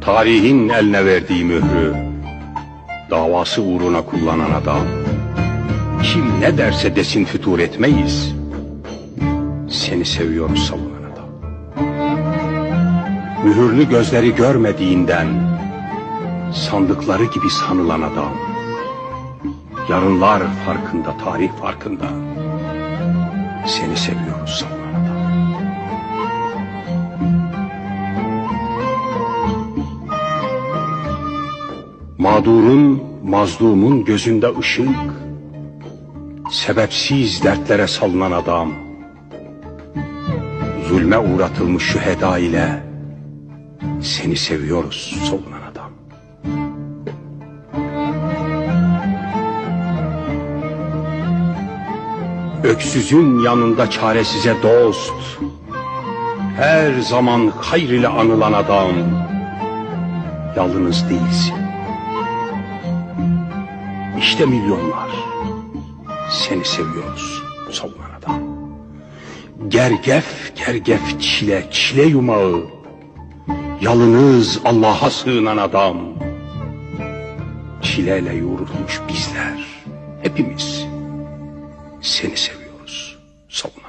Tarihin eline verdiği mührü davası uğruna kullanan adam. Kim ne derse desin fütur etmeyiz. Seni seviyoruz savunan adam. Mühürlü gözleri görmediğinden sandıkları gibi sanılan adam. Yarınlar farkında, tarih farkında. Seni seviyoruz savunan Mağdurun, mazlumun gözünde ışık, sebepsiz dertlere salınan adam, zulme uğratılmış şüheda ile seni seviyoruz savunan adam. Öksüzün yanında çaresize dost, her zaman hayır ile anılan adam, yalnız değilsin. İşte milyonlar. Seni seviyoruz. Savunan adam. Gergef gergef çile çile yumağı, yalnız Allah'a sığınan adam. Çileyle yoğrulmuş bizler, hepimiz seni seviyoruz. Savunan